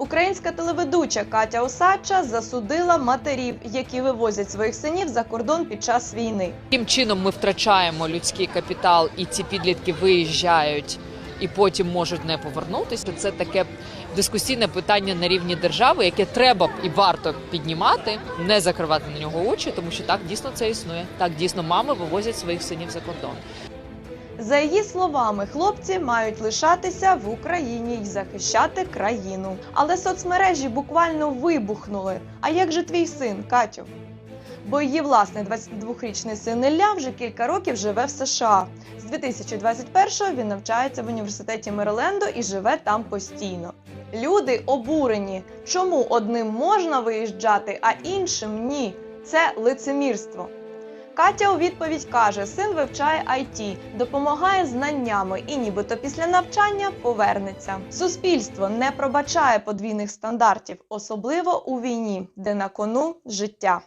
Українська телеведуча Катя Осадча засудила матерів, які вивозять своїх синів за кордон під час війни. Таким чином ми втрачаємо людський капітал, і ці підлітки виїжджають і потім можуть не повернутися. Це таке дискусійне питання на рівні держави, яке треба і варто піднімати, не закривати на нього очі, тому що так дійсно це існує. Так дійсно мами вивозять своїх синів за кордон. За її словами, хлопці мають лишатися в Україні й захищати країну. Але соцмережі буквально вибухнули. А як же твій син, Катю? Бо її власний 22-річний син Ілля вже кілька років живе в США. З 2021-го він навчається в університеті Мериленду і живе там постійно. Люди обурені, чому одним можна виїжджати, а іншим ні. Це лицемірство. Катя у відповідь каже: син вивчає IT, допомагає знаннями і нібито після навчання повернеться. Суспільство не пробачає подвійних стандартів, особливо у війні, де на кону життя.